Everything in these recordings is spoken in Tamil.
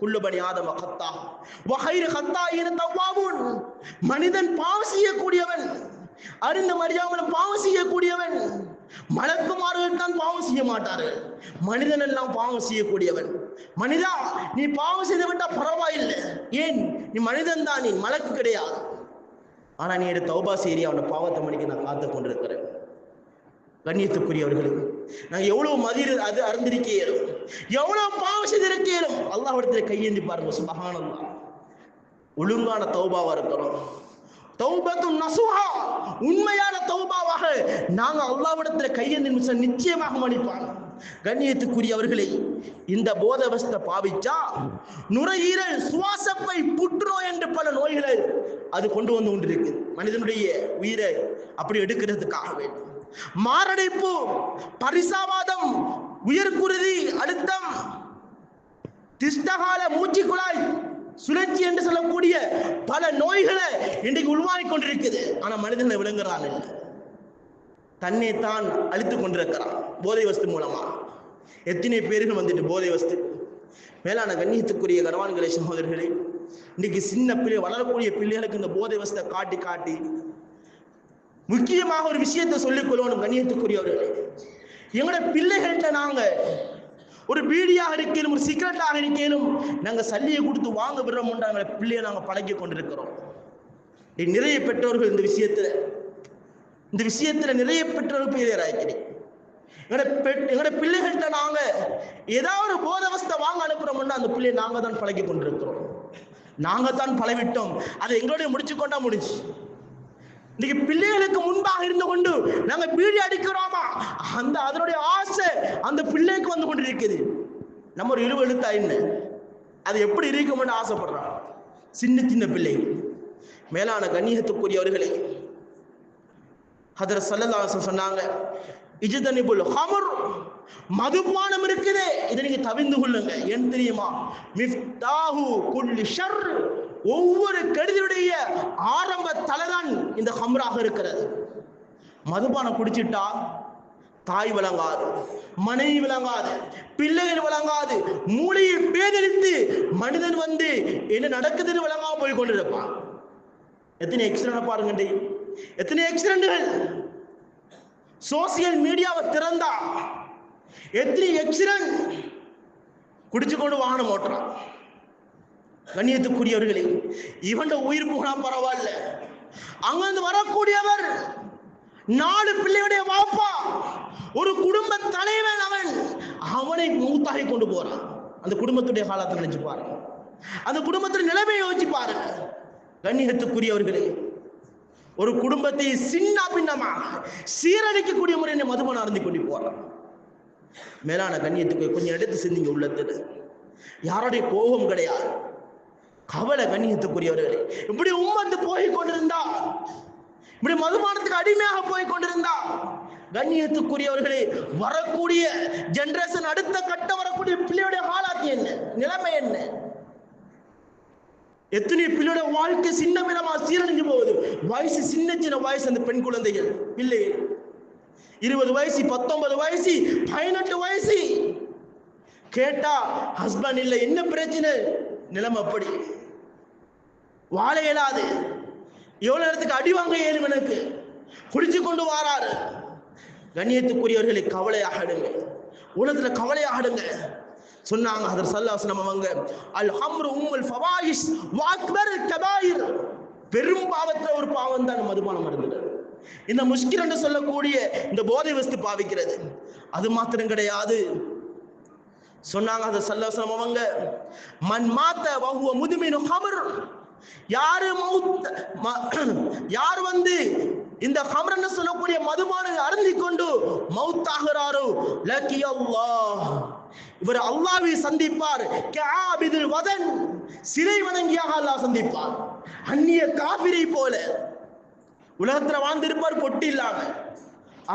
குல்லு பனி ஆதம கத்தா. வகைரு கத்தா இருந்தவாவும் மனிதன் பாவம் செய்யக்கூடியவன். அறிந்த மரியாமல் பாவம் செய்யக்கூடியவன். மலக்குமார்கள் தான் பாவம் செய்ய மாட்டார்கள். மனிதன் எல்லாம் பாவம் செய்யக்கூடியவன். மனிதா நீ பாவம் செய்து விட்டா பரவாயில்லை. ஏன்? நீ மனிதன் தான் நீ மலக்கு கிடையாது. ஆனா நீ எடுத்த தௌபா செய்தி அவனை பாவத்தை மணிக்கு நான் காத்து கொண்டிருக்க கண்ணியத்துக்குரியவர்களே நான் எவ்வளவு மதிர அது அறிந்திருக்கிறோம் எவ்வளவு பாவம் செய்திருக்கிறோம் அல்லாஹிடத்தில் கையேந்தி பாருங்க சுபகானம் ஒழுங்கான தௌபாவா இருக்கிறோம் தௌபத்து நசுஹா. உண்மையான தௌபாவாக நாங்க அல்லாவிடத்துல கையேந்தி நிமிஷம் நிச்சயமாக மன்னிப்பாங்க. கண்ணியத்துக்குரியவர்களே இந்த போதவஸ்தை பாவிச்சா நுரையீரல் சுவாசப்பை புற்றுநோய் என்று பல நோய்களை அது கொண்டு வந்து கொண்டிருக்கு. மனிதனுடைய உயிரை அப்படி எடுக்கிறதுக்காக வேண்டும். மாரடைப்பு பரிசாவாதம் உயர்குருதி அழுத்தம் திஷ்டகால மூச்சு குழாய் சுழற்சி என்று சொல்லக்கூடிய பல நோய்களை இன்றைக்கு உள்வாங்கிக் கொண்டிருக்குது. ஆனா மனிதனை விளங்குறான் இல்லை. தன்னை தான் அழித்துக் கொண்டிருக்கிறான் போதை வஸ்து மூலமா. எத்தனை பேர்கள் வந்துட்டு போதை வஸ்து? மேலான கண்ணியத்துக்குரிய கனவான்களே சகோதரர்களே இன்னைக்கு சின்ன பிள்ளை வளரக்கூடிய பிள்ளைகளுக்கு இந்த போதை வஸ்தை காட்டி காட்டி முக்கியமாக ஒரு விஷயத்தை சொல்லிக்கொள்ளணும் கண்ணியத்துக்குரியவர்களே. எங்களோட பிள்ளைகள்கிட்ட நாங்க ஒரு பீடியாக இருக்கணும் ஒரு சிகரெட்டாக இருக்கணும் நாங்க சல்லியை கொடுத்து வாங்க விடுறோம்ன்ற எங்களை பிள்ளையை நாங்க பழகி கொண்டிருக்கிறோம். நிறைய பெற்றோர்கள் இந்த விஷயத்துல இந்த விஷயத்துல நிறைய பெற்றோர்கள் பெயர் ஆயிக்கிறேன் எங்களோட எங்களோட பிள்ளைகள்கிட்ட நாங்க ஏதாவது ஒரு போதவஸ்தை வாங்க அனுப்புறோம்னா அந்த பிள்ளையை நாங்க தான் பழகி கொண்டிருக்கிறோம். நாங்க தான் பழவிட்டோம் அதை எங்களுடைய முடிச்சு கொண்டா முடிஞ்சு. இன்னைக்கு பிள்ளைகளுக்கு முன்பாக இருந்து கொண்டு நாங்க பீடி அடிக்கிறோமா? அந்த அதனுடைய ஆசை அந்த பிள்ளைக்கு வந்து கொண்டு இருக்குது நம்ம ஒரு இழுவ எழுத்தா என்ன? அது எப்படி இருக்கும்னு ஆசைப்படுறான். சின்ன சின்ன பிள்ளை. மேலான கண்ணியத்துக்குரியவர்களே ஹதர் சல்லல்லாஹு சொன்னாங்க இஜ்தனிபுல் ஹமர் மதுபானம் இருக்குதே. இதை நீங்க தவிந்து கொள்ளுங்க. ஏன் தெரியுமா? மிஃப்தாஹு குல்லி ஷர். ஒவ்வொரு கெடுதலுடைய ஆரம்ப தலைதான் இந்த ஹம்ராக இருக்கிறது. மதுபானம் குடிச்சிட்டா தாய் விளங்காது மனைவி விளங்காது பிள்ளைகள் விளங்காது மூளையை பேதெடுத்து மனிதன் வந்து என்ன நடக்குதுன்னு விளங்காம போய் கொண்டிருப்பான். எத்தனை எக்ஸிடென்ட் பாருங்க எத்தனை எக்ஸிடென்ட்கள் சோசியல் மீடியாவை திறந்தா எத்தனை எச்சிரன் குடிச்சு கொண்டு வாகனம் ஓட்டுறான். கண்ணியத்துக்குரியவர்களே இவன் உயிர் போனா பரவாயில்ல. அங்கிருந்து வரக்கூடியவர் நாலு பிள்ளையுடைய வாப்பா ஒரு குடும்ப தலைவன் அவன். அவனை மூத்தாகி கொண்டு போறான். அந்த குடும்பத்துடைய காலத்தை நினைச்சு பாருங்க. அந்த குடும்பத்தின் நிலைமையை யோசிச்சு பாருங்க. கண்ணியத்துக்குரியவர்களே ஒரு குடும்பத்தை சின்ன பின்னமா சீரழிக்கக்கூடிய என்னை மதுபன் அருந்தி கொண்டு போறான். மேலான கண்ணியத்துக்கு கொஞ்சம் எடுத்து சிந்திங்க உள்ளத்துல யாருடைய கோபம் கிடையாது. கவலை கண்ணியத்துக்குரியவர்களே இப்படி உம்மத்து போய் கொண்டிருந்தா இப்படி மதுபானத்துக்கு அடிமையாக போய் கொண்டிருந்தா கண்ணியத்துக்குரியவர்களே வரக்கூடிய ஜெனரேஷன் அடுத்த கட்ட வரக்கூடிய பிள்ளையுடைய ஹாலாத்தி என்ன? நிலைமை என்ன? எத்தனை பிள்ளையோட வாழ்க்கை சின்ன மினமா சீரழிஞ்சு போகுது. வயசு சின்ன சின்ன வயசு அந்த பெண் குழந்தைகள். பிள்ளைகள் இருபது வயசு பத்தொன்பது வயசு பதினெட்டு வயசு. கேட்டா ஹஸ்பண்ட் இல்லை என்ன பிரச்சனை? நிலம் அப்படி. வாழ இயலாது. எவ்வளவு நேரத்துக்கு அடி வாங்க இயலும் எனக்கு? குடிச்சு கொண்டு வாராரு. கண்ணியத்துக்குரியவர்களை கவலையாகிடுங்க உலகத்துல கவலையாகிடுங்க சொன்னாங்க அதர் சல்லாஸ்லம் அவங்க அல் ஹம்ரு உம்முல் ஃபவாயிஷ் வாக்பர் கபாயிர். பெரும் பாவத்துல ஒரு பாவம் தான் மதுபானம் இருந்தது இந்த முஷ்கில் என்று சொல்லக்கூடிய இந்த போதை வஸ்து பாவிக்கிறது. அது மாத்திரம் கிடையாது. சொன்னாங்க அதை சல்லாஸ்லம் அவங்க மன் மாத்த வஹுவ ஹமர் யாரு மௌத் யார் வந்து இந்த ஹமர்னு சொல்லக்கூடிய மதுபானை அருந்தி கொண்டு மௌத்தாகிறாரோ லக்கி அல்லாஹ். இவர் அல்லாவை சந்திப்பார். வதன். சிலை வணங்கியாக அல்லாஹ் சந்திப்பார். அந்நிய காபிரை போல. உலகத்துல வாழ்ந்திருப்பார் பொட்டி இல்லாம.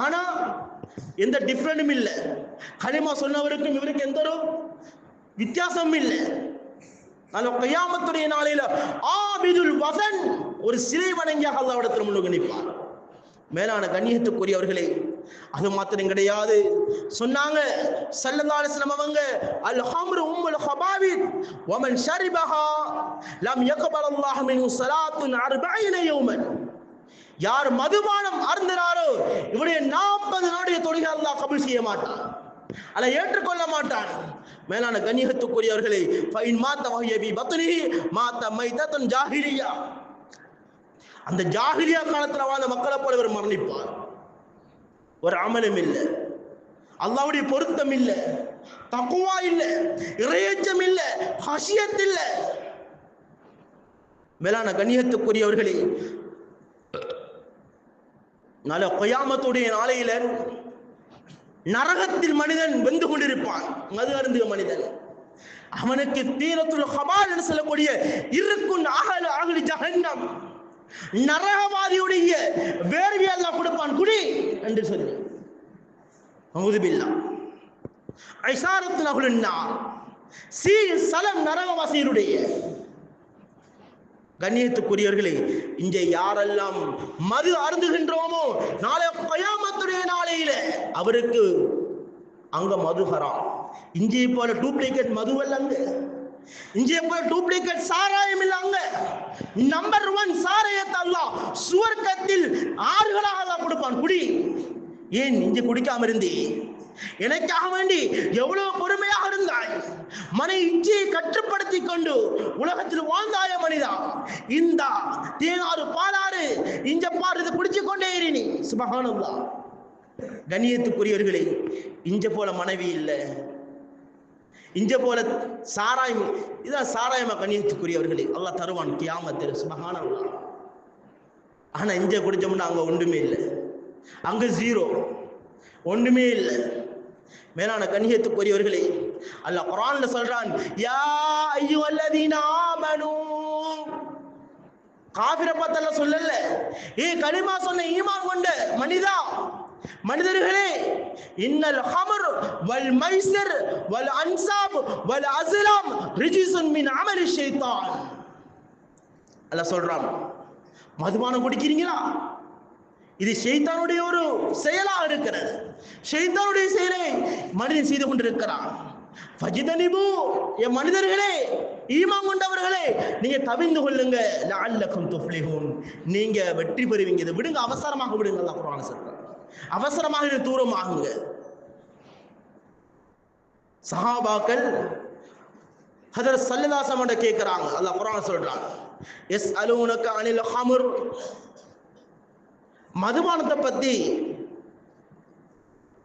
ஆனா எந்த டிஃப்ரெண்டும் இல்லை. கலிமா சொன்னவருக்கும் இவருக்கு எந்த ஒரு வித்தியாசமும் இல்லை. அந்த கையாமத்துடைய நாளையில ஆபிதுல் வசன் ஒரு சிலை வணங்கியாக அல்லாவிடத்தில் முன்னுக்கு நிற்பார். மேலான கண்ணியத்துக்குரியவர்களே அது மாத்திரம் கிடையாது. சொன்னாங்க சல்லல்லாஹு அலைஹி அவங்க அல் ஹம்ரு உம்முல் ஹபாபித் வமன் ஷரிபஹா லம் யக்பல் அல்லாஹ் மின்ஹு ஸலாத்துன் 40 யௌமன். யார் மதுபானம் அருந்தினாரோ இவருடைய நாற்பது நாடைய தொழுகை அல்லாஹ் கபூல் செய்ய மாட்டான். அதை ஏற்றுக்கொள்ள மாட்டான். மேலான கண்ணியத்துக்குரியவர்களே ஃபைன் மாத்த வகையபி பத்னி மாத்த மைத்தத்தன் ஜாகிரியா அந்த ஜாகிரியா காலத்துல வாழ்ந்த மக்களை போல இவர் மரணிப்பார். ஒரு அமலும் இல்லை. அல்லாவுடைய பொருத்தம் இல்லை. தக்குவா இல்லை. இறையச்சம் இல்லை. ஹசியத் இல்லை. மேலான கண்ணியத்துக்குரியவர்களே நாளை கொயாமத்துடைய நாளையில நரகத்தில் மனிதன் வெந்து கொண்டிருப்பான். மது அருந்திய மனிதன். அவனுக்கு தீரத்துல் ஹபால் என்று சொல்லக்கூடிய இருக்கும் அகல் அகலி ஜஹன்னம். நரகவாதியுடைய வேர்வை கொடுப்பான். குடி என்று சொல்லி. அவுதுபில்லா ஐசாரத்து நகுலுன்னா சீ சலம் நரகவாசியருடைய கண்ணியத்துக்குரியவர்களே இங்கே யாரெல்லாம் மது அருந்துகின்றோமோ நாளை கயாமத்துடைய நாளையில அவருக்கு அங்க மது ஹராம். இங்கே போல டூப்ளிகேட் மது அல்லங்க இங்கே போல டூப்ளிகேட் சாராயம் இல்ல அங்க. நம்பர் ஒன் சாராயத்தை அல்லாஹ் சுவர்க்கத்தில் ஆறுகளாக தான் கொடுப்பான். குடி. ஏன் இஞ்சி குடிக்காம இருந்தே? எனக்காக வேண்டி எவ்வளவு பொறுமையாக இருந்தாய்? மன இச்சையை கட்டுப்படுத்தி கொண்டு உலகத்தில் வாழ்ந்தாய மனிதா இந்த தேனாறு பாலாறு இஞ்ச பாரு இதை குடிச்சு கொண்டே இரு சுபகானல்லா. கண்ணியத்துக்குரியவர்களே இஞ்ச போல மனைவி இல்லை. இஞ்ச போல சாராயம் இதான் சாராயமா கண்ணியத்துக்குரியவர்களே. அல்லாஹ் தருவான் கியாமத்தில். சுபகானல்லா. ஆனா இஞ்ச குடிச்சோம்னா அங்க ஒன்றுமே இல்லை. அங்கு ஜீரோ ஒண்ணுமே இல்லை. மேலான கண்ணியத்துக்குரியவர்களே அல்ல குரான்ல சொல்றான் யா ஐயோ ஆமனூ. காபிர பத்தல சொல்லல. ஏ கனிமா சொன்ன ஈமான் கொண்ட மனிதா மனிதர்களே இன்னல் ஹமர் வல் மைசர் வல் அன்சாப் வல் அஸ்லாம் ரிஜிசுன் மின் அமலி ஷைத்தான். அல்ல சொல்றான் மதுபானம் குடிக்கிறீங்களா? இது ஷைத்தானுடைய ஒரு செயலாக இருக்கிறது. ஷைத்தானுடைய செயலை மனிதன் செய்து கொண்டிருக்கிறான். ஃபஜிதனிபு என் மனிதர்களே ஈமான் கொண்டவர்களே நீங்க தவிந்து கொள்ளுங்க லஅல்லக்கும் துஃப்லிஹூன். நீங்க வெற்றி பெறுவீங்க. இதை விடுங்க. அவசரமாக விடுங்க அல்லாஹ் குர்ஆன் சொல்றான். அவசரமாக இது தூரமாகுங்க சஹாபாக்கள் ஹதர் சல்லல்லாஹு அலைஹி கேட்கிறாங்க அல்லாஹ் குர்ஆன் சொல்றான் எஸ் அலுனக்க அனில் ஹம்ர். மதுபானத்தை பத்தி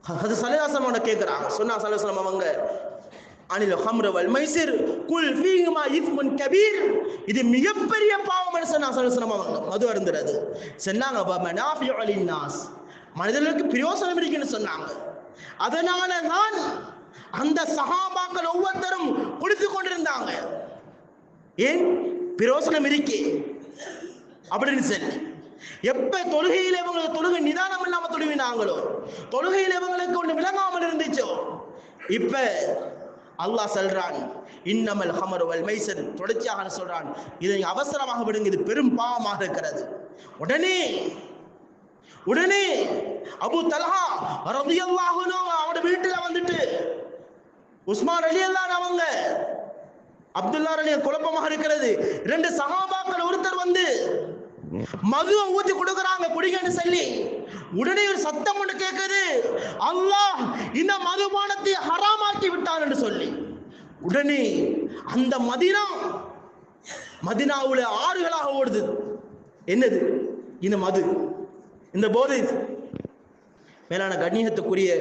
அது சலதாசனோட கேட்கிறாங்க சொன்னா சலதாசனம் அவங்க அனில் ஹம்ரவல் மைசூர் மைசிர் குல் ஃபீஹிமா இஸ்முன் கபீர். இது மிகப்பெரிய பாவம் சொன்னா சலதாசனம் அவங்க. மது அருந்துறது. சொன்னாங்க வ மனாஃபிஉ மனிதர்களுக்கு பிரயோசனம் இருக்குன்னு சொன்னாங்க. அதனால தான் அந்த சகாபாக்கள் ஒவ்வொருத்தரும் குடித்து கொண்டிருந்தாங்க. ஏன்? பிரயோசனம் இருக்கே. அப்படின்னு சொல்லி. எப்ப தொழுகையில் இவங்களுக்கு தொழுகை நிதானம் இல்லாம தொழுவினாங்களோ தொழுகையில் இவங்களுக்கு ஒண்ணு விளங்காமல் இருந்துச்சோ இப்ப அல்லாஹ் சொல்றான் இன்னமல் ஹமருவல் மைசர் தொடர்ச்சியாக சொல்றான் இதை அவசரமாக விடுங்க இது பெரும் பாவமாக இருக்கிறது. உடனே உடனே அபு தலஹா ரதியல்லாஹுனோ அவனோட வீட்டுல வந்துட்டு உஸ்மான் ரலியல்லாஹு அவங்க அப்துல்லா அலி குழப்பமாக இருக்கிறது. இரண்டு சகாபாக்கள் ஒருத்தர் வந்து மதுவை ஊத்தி கொடுக்கறாங்க குடிங்கன்னு சொல்லி. உடனே ஒரு சத்தம் ஒன்று கேட்குது அல்லாஹ் இந்த மதுபானத்தை ஹராமாக்கி விட்டான் என்று சொல்லி. உடனே அந்த மதினா மதினாவுல ஆறுகளாக ஓடுது. என்னது? இந்த மது. இந்த போதை மேலான கண்ணியத்துக்குரிய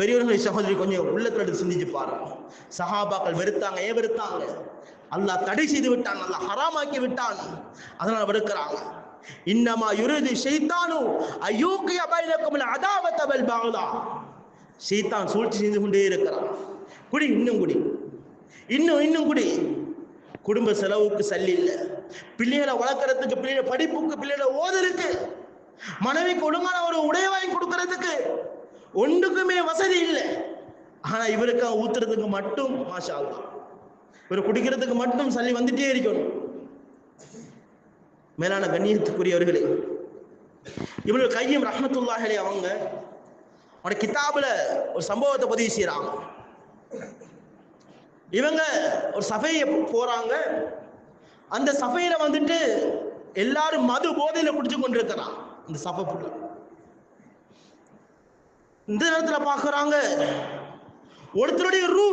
பெரியவர்களை சகோதரி கொஞ்சம் உள்ளத்துல எடுத்து சிந்திச்சு பாருங்க. சஹாபாக்கள் வெறுத்தாங்க ஏன் வெறுத்தாங்க? அல்லாஹ் தடை செய்து விட்டான் அல்லாஹ் ஹராமாக்கி விட்டான். அதனால வெறுக்கிறாங்க. இன்னமா யுருதி ஷைத்தானு அயூக்கிய பைனக்கும் அதாவத பாகுதா பகதா. ஷைத்தான் சூழ்ச்சி செய்து கொண்டே இருக்கிறான். குடி இன்னும் குடி. இன்னும் இன்னும் குடி. குடும்ப செலவுக்கு சல்லி இல்லை. பிள்ளைகளை வளர்க்கறதுக்கு பிள்ளைகளை படிப்புக்கு பிள்ளைகளை ஓதலுக்கு மனைவிக்கு ஒழுங்கான ஒரு உடைய வாங்கி கொடுக்கறதுக்கு ஒன்றுக்குமே வசதி இல்லை. ஆனா இவருக்கு ஊத்துறதுக்கு மட்டும் மாஷா இவர் குடிக்கிறதுக்கு மட்டும் சளி வந்துட்டே இருக்கணும். மேலான கண்ணியத்துக்குரியவர்களே இவர்கள் கையும் ரஹமத்துல்லாஹலே அவங்க அவட கிதாபுல ஒரு சம்பவத்தை பதிவு செய்யறாங்க இவங்க ஒரு சபையை போறாங்க. அந்த சபையில வந்துட்டு எல்லாரும் மது போதையில குடிச்சு கொண்டிருக்கிறான். இந்த சபை புள்ள இந்த நேரத்துல பாக்குறாங்க ஒருத்தருடைய ரூ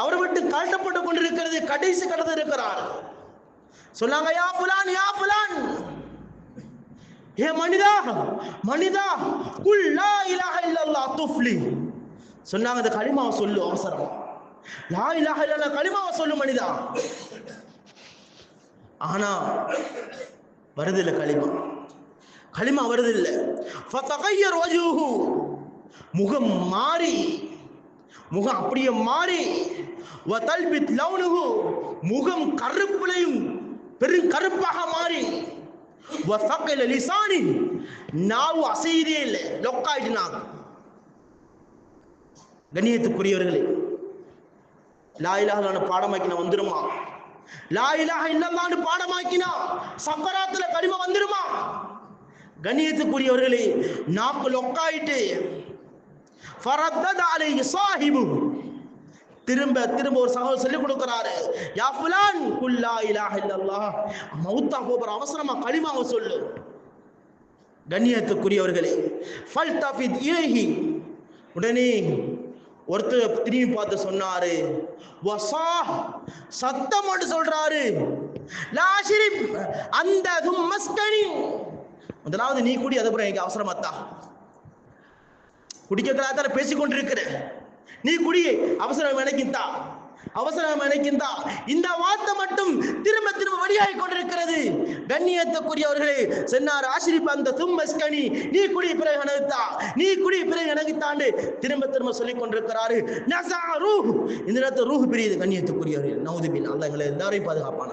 அவரை விட்டு கழட்டப்பட்டு கொண்டிருக்கிறது கடைசி கடந்து இருக்கிறார். சொன்னாங்க யா புலான் யா புலான். ஏ மனிதா மனிதா குல் லா இலாஹ இல்லல்லாஹ் துஃப்லி. சொன்னாங்க அந்த களிமாவை சொல்லு அவசரம். லா இலாஹ இல்லல்லாஹ் களிமாவை சொல்லு மனிதா. ஆனா வருதில்லை களிமா. களிமா வருதில்லை. ஃபதகையர் வஜூஹு முகம் மாறி. முகம் அப்படியே மாறி. வதல்பித் லவுனுஹு. முகம் கருப்புலையும் பெரும் கருப்பாக மாறி. வசக்கல லிசானி நாவு அசைதே இல்லை. லொக்காயிட்டு நாவு கண்ணியத்துக்குரியவர்களே லா பாடமாக்கின வந்துருமா? லாயிலாக இலாஹ இல்லல்லான்னு பாடமாக்கினா சக்கராத்துல கடிம வந்துருமா? கண்ணியத்துக்குரியவர்களே நாக்கு லொக்காயிட்டு சாஹிபு. திரும்ப திரும்ப ஒரு சகோதரர் சொல்லி கொடுக்கிறாரு யா ஃபுலான் குல்லா இலாஹ இல்லல்லாஹ். மௌத்தா போற அவசரமா களிமாவ சொல்லு. கண்ணியத்துக்குரியவர்களே ஃபல்தஃபித் இலைஹி. உடனே ஒருத்தர் திரும்பி பார்த்து சொன்னாரு வசா சத்தம் சொல்றாரு லாஷிரிப் அந்த மஸ்கனி முதலாவது நீ கூடி அதுக்கப்புறம் எனக்கு அவசரமாத்தான் குடிக்கிறதால பேசிக் பேசிக்கொண்டிருக்கிற நீ குடி அவசரம் எனக்குந்தா அவசரம் எனக்குந்தா இந்த. வார்த்தை மட்டும் திரும்ப திரும்ப வழியாகி கொண்டிருக்கிறது. கண்ணியத்துக்குரியவர்களே சென்னார் ஆசிரிப்பு அந்த தும்மஸ்கனி நீ குடி பிறகு எனக்குத்தா. நீ குடி பிறகு எனக்குத்தாண்டு. திரும்ப திரும்ப சொல்லிக் கொண்டிருக்கிறாரு. நசா ரூஹ். இந்த நேரத்தில் ரூஹ் பிரியுது கண்ணியத்துக்குரியவர்கள். நவுதுபின் அல்ல எங்களை எல்லாரையும் பாதுகாப்பான